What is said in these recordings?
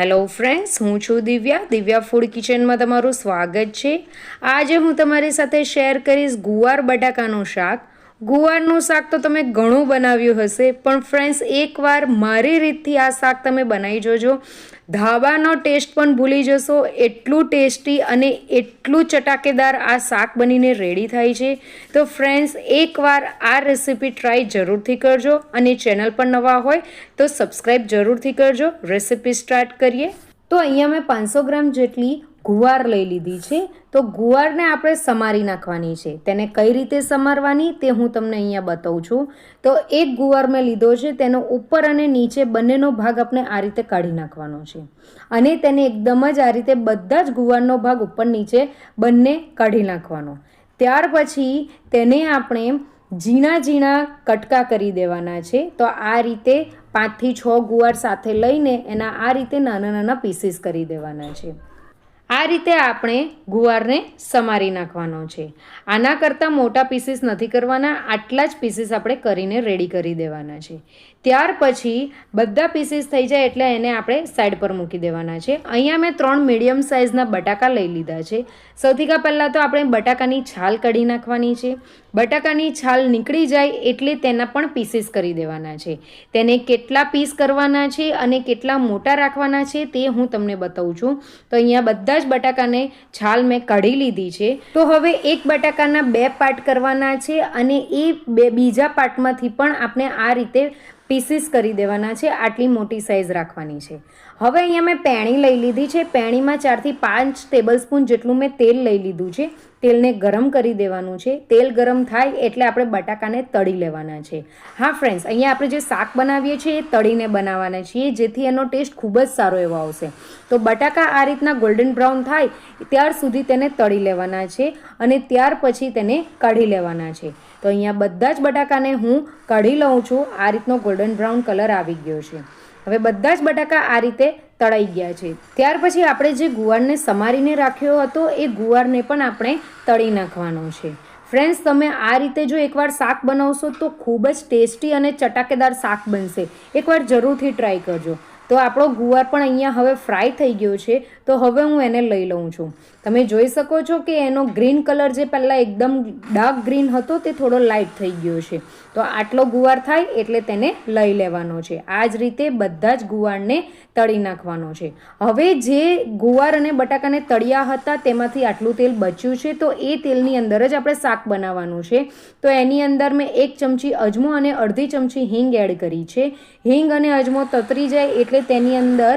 Hello friends હું છું Divya. Divya food કિચનમાં તમારું સ્વાગત છે. આજે હું તમારી સાથે શેર કરીશ ગુવાર બટાકાનું શાક. ગુવારનું શાક તો તમે ઘણું બનાવ્યું હશે, પણ ફ્રેન્ડ્સ એકવાર મારી રીતથી આ શાક તમે બનાવી જોજો. ધાબાનો ટેસ્ટ પણ ભૂલી જશો, એટલું ટેસ્ટી અને એટલું ચટાકેદાર આ શાક બનીને રેડી થાય છે. તો ફ્રેન્ડ્સ એકવાર આ રેસીપી ટ્રાય જરૂરથી કરજો અને ચેનલ પર નવા હોય તો સબસ્ક્રાઈબ જરૂરથી કરજો. રેસીપી સ્ટાર્ટ કરીએ. તો અહીંયા મેં પાંચસો ગ્રામ જેટલી ગુવાર લઈ લીધી છે, તો ગુવારને આપણે સમારી નાખવાની છે. તેને કઈ રીતે સમારવાની તે હું તમને અહીંયા બતાવું છું. તો એક ગુવાર મેં લીધો છે, તેનો ઉપર અને નીચે બંનેનો ભાગ આપણે આ રીતે કાઢી નાખવાનો છે. અને તેને એકદમ જ આ રીતે બધા જ ગુવારનો ભાગ ઉપર નીચે બંને કાઢી નાખવાનો. ત્યાર પછી તેને આપણે ઝીણા ઝીણા કટકા કરી દેવાના છે, તો આ રીતે પાંચથી છ ગુવાર સાથે લઈને એના આ રીતે નાના નાના પીસીસ કરી દેવાના છે. આ રીતે આપણે ગુવારને સમારી નાખવાનો છે. આના કરતાં મોટા પીસીસ નથી કરવાના, આટલા જ પીસીસ આપણે કરીને રેડી કરી દેવાના છે. ત્યાર પછી બધા પીસીસ થઈ જાય એટલે એને આપણે સાઈડ પર મૂકી દેવાના છે. અહીંયા મેં ત્રણ મીડિયમ સાઇઝના બટાકા લઈ લીધા છે. સૌથી પહેલાં તો આપણે બટાકાની છાલ કાઢી નાખવાની છે. બટાકાની છાલ નીકળી જાય એટલે તેના પણ પીસીસ કરી દેવાના છે. તેને કેટલા પીસ કરવાના છે અને કેટલા મોટા રાખવાના છે તે હું તમને બતાવું છું. તો અહીંયા બધા જ બટાકાને છાલ મેં કાઢી લીધી છે. તો હવે એક બટાકાના બે પાર્ટ કરવાના છે અને એ બે બીજા પાર્ટમાંથી પણ આપણે આ રીતે પીસીસ કરી દેવાના છે, આટલી મોટી સાઇઝ રાખવાની છે. હવે અહીંયા મેં પેણી લઈ લીધી છે. પેણીમાં ચારથી પાંચ ટેબલ સ્પૂન જેટલું મેં તેલ લઈ લીધું છે. તેલને ગરમ કરી દેવાનું છે. તેલ ગરમ થાય એટલે આપણે બટાકાને તળી લેવાના છે. હા ફ્રેન્ડ્સ અહીંયા આપણે જે શાક બનાવીએ છીએ એ તળીને બનાવવાના છીએ, જેથી એનો ટેસ્ટ ખૂબ જ સારો એવો આવશે. તો બટાકા આ રીતના ગોલ્ડન બ્રાઉન થાય, ત્યાર સુધી તેને તળી લેવાના છે અને ત્યાર પછી તેને કાઢી લેવાના છે. તો અહીંયા બધા જ બટાકાને હું કાઢી લઉં છું. આ રીતનો ગોલ્ડન બ્રાઉન કલર આવી ગયો છે. હવે બધા જ બટાકા આ રીતે તળાઈ ગયા છે. ત્યાર પછી આપણે જે ગુવારને સમારીને રાખ્યો હતો, એ ગુવારને પણ આપણે તળી નાખવાનો છે. ફ્રેન્ડ્સ તમે આ રીતે જો એકવાર શાક બનાવશો તો ખૂબ જ ટેસ્ટી અને ચટાકેદાર શાક બનશે. એકવાર જરૂરથી ટ્રાય કરજો. તો આપણો ગુવાર પણ અહીંયા હવે ફ્રાય થઈ ગયો છે. તો હવે હું એને લઈ લઉં છું. તમે જોઈ શકો છો કે એનો ગ્રીન કલર જે પહેલાં એકદમ ડાર્ક ગ્રીન હતો તે થોડો લાઇટ થઈ ગયો છે. તો આટલો ગુવાર થાય એટલે તેને લઈ લેવાનો છે. આ જ રીતે બધા જ ગુવારને તળી નાખવાનો છે. હવે જે ગુવાર અને બટાકાને તળિયા હતા તેમાંથી આટલું તેલ બચ્યું છે તો એ તેલની અંદર જ આપણે શાક બનાવવાનું છે. તો એની અંદર મેં એક ચમચી અજમો અને અડધી ચમચી હિંગ એડ કરી છે. હિંગ અને અજમો તતરી જાય એટલે તેની અંદર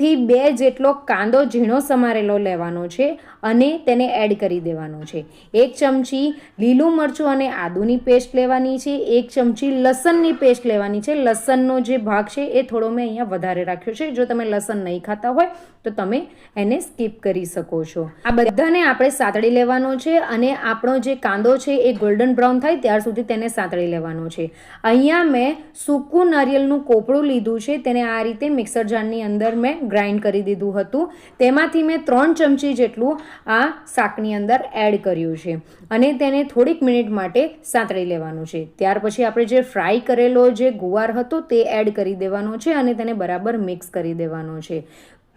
એકથી બે જેટલો કાંદો ઝીણો સમારેલો લેવાનો છે અને તેને એડ કરી દેવાનો છે. એક ચમચી લીલું મરચું અને આદુની પેસ્ટ લેવાની છે. એક ચમચી લસણની પેસ્ટ લેવાની છે. લસણનો જે ભાગ છે એ થોડો મેં અહીંયા વધારે રાખ્યો છે. જો તમે લસણ નહીં ખાતા હોય તો તમે એને સ્કીપ કરી શકો છો. આ બધાને આપણે સાતળી લેવાનો છે અને આપણો જે કાંદો છે એ ગોલ્ડન બ્રાઉન થાય ત્યાર સુધી તેને સાતળી લેવાનો છે. અહીંયા મેં સૂકું નારિયેલનું કોપડું લીધું છે. તેને આ રીતે મિક્સર જારની અંદર મેં ગ્રાઇન્ડ કરી દીધું હતું. તેમાંથી મેં ત્રણ ચમચી જેટલું આ શાકની અંદર એડ કર્યું છે અને તેને થોડીક મિનિટ માટે સાંતળી લેવાનું છે. ત્યાર પછી આપણે જે ફ્રાય કરેલો જે ગુવાર હતો તે એડ કરી દેવાનો છે અને તેને બરાબર મિક્સ કરી દેવાનો છે.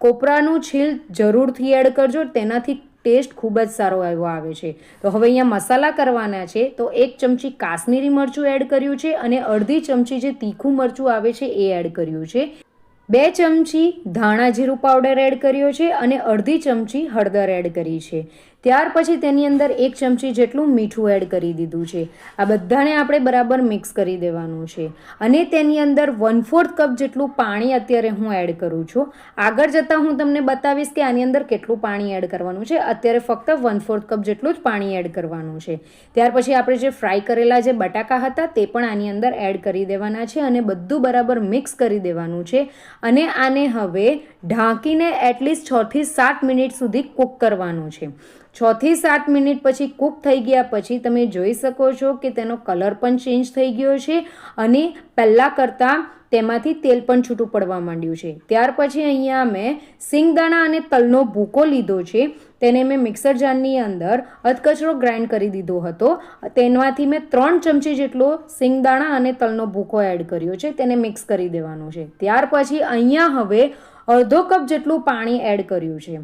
કોપરાનું છીલ જરૂરથી એડ કરજો, તેનાથી ટેસ્ટ ખૂબ જ સારો એવો આવે છે. તો હવે અહીંયા મસાલા કરવાના છે, તો એક ચમચી કાશ્મીરી મરચું એડ કર્યું છે અને અડધી ચમચી જે તીખું મરચું આવે છે એ એડ કર્યું છે. બે ચમચી ધાણા જીરું પાવડર એડ કર્યો છે અને અડધી ચમચી હળદર એડ કરી છે. ત્યાર પછી તેની અંદર એક ચમચી જેટલું મીઠું એડ કરી દીધું છે. આ બધાને આપણે બરાબર મિક્સ કરી દેવાનું છે. અને તેની અંદર વન ફોર્થ કપ જેટલું પાણી અત્યારે હું એડ કરું છું. આગળ જતાં હું તમને બતાવીશ કે આની અંદર કેટલું પાણી એડ કરવાનું છે. અત્યારે ફક્ત વન ફોર્થ કપ જેટલું જ પાણી એડ કરવાનું છે. ત્યાર પછી આપણે જે ફ્રાય કરેલા જે બટાકા હતા તે પણ આની અંદર એડ કરી દેવાના છે અને બધું બરાબર મિક્સ કરી દેવાનું છે. અને આને હવે ઢાંકીને એટલીસ્ટ છથી સાત મિનિટ સુધી કૂક કરવાનું છે. છથી સાત મિનિટ પછી કૂક થઈ ગયા પછી તમે જોઈ શકો છો કે તેનો કલર પણ ચેન્જ થઈ ગયો છે. અને પહેલાં કરતાં તેમાંથી તેલ પણ છૂટું પડવા માંડ્યું છે. ત્યાર પછી અહીંયા મેં સિંગદાણા અને તલનો ભૂકો લીધો છે. તેને મેં મિક્સર જારની અંદર અધકચરો ગ્રાઇન્ડ કરી દીધો હતો. તેમાંથી મેં ત્રણ ચમચી જેટલો સિંગદાણા અને તલનો ભૂકો એડ કર્યો છે. તેને મિક્સ કરી દેવાનું છે. ત્યાર પછી અહીંયા હવે અડધો કપ જેટલું પાણી એડ કર્યું છે.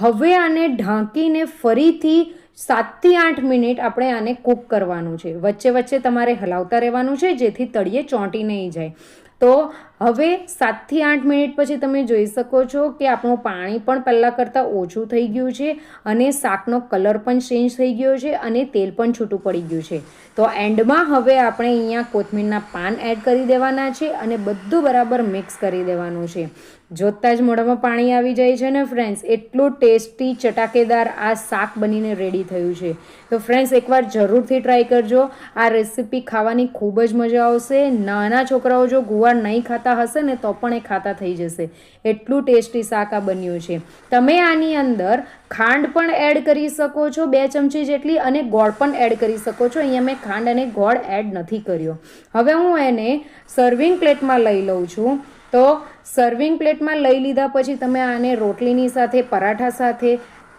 હવે આને ઢાંકીને ફરીથી સાતથી આઠ મિનિટ આપણે આને કૂક કરવાનું છે. વચ્ચે વચ્ચે તમારે હલાવતા રહેવાનું છે, જેથી તળિયે ચોંટી નહીં જાય. તો હવે સાતથી આઠ મિનિટ પછી તમે જોઈ શકો છો કે આપણું પાણી પણ પહેલાં કરતાં ઓછું થઈ ગયું છે અને શાકનો કલર પણ ચેન્જ થઈ ગયો છે અને તેલ પણ છૂટું પડી ગયું છે. તો એન્ડમાં હવે આપણે અહીંયા કોથમીરના પાન એડ કરી દેવાના છે અને બધું બરાબર મિક્સ કરી દેવાનું છે. જોતાં જ મોઢામાં પાણી આવી જાય છે ને ફ્રેન્ડ્સ એટલું ટેસ્ટી ચટાકેદાર આ શાક બનીને રેડી થયું છે. તો ફ્રેન્ડ્સ એકવાર જરૂરથી ટ્રાય કરજો. આ રેસીપી ખાવાની ખૂબ જ મજા આવશે. નાના છોકરાઓ જો ગુવાર નહીં ખાતા હશે ને, તો પણ એ ખાતા થઈ જશે. એટલું ટેસ્ટી શાક આ બન્યું છે. તમે આની અંદર ખાંડ પણ એડ કરી શકો છો બે ચમચી જેટલી અને ગોળ પણ એડ કરી શકો છો. અહીંયા મેં ખાંડ અને ગોળ એડ નથી કર્યો. હવે હું એને સર્વિંગ પ્લેટમાં લઈ લઉં છું. તો સર્વિંગ પ્લેટમાં લઈ લીધા પછી તમે આને રોટલીની સાથે, પરાઠા સાથે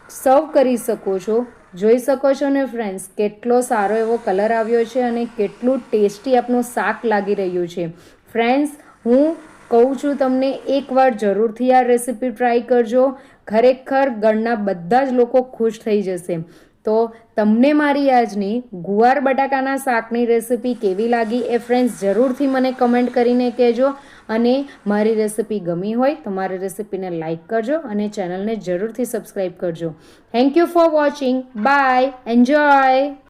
સર્વ કરી શકો છો. જોઈ શકો છો ને ફ્રેન્ડ્સ કેટલો સારો એવો કલર આવ્યો છે અને કેટલું ટેસ્ટી આપનું શાક લાગી રહ્યું છે. ફ્રેન્ડ્સ હું કહું છું તમને એકવાર જરૂરથી આ રેસીપી ટ્રાય કરજો. ખરેખર ઘરના બધા જ લોકો ખુશ થઈ જશે. તો તમને મારી આજની ગુવાર બટાકાના શાકની રેસીપી કેવી લાગી એ ફ્રેન્ડ્સ જરૂરથી મને કમેન્ટ કરીને કહેજો. અને મારી રેસીપી ગમી હોય તો મારી રેસીપીને લાઇક કરજો અને ચેનલને જરૂરથી સબસ્ક્રાઈબ કરજો. Thank you for watching bye enjoy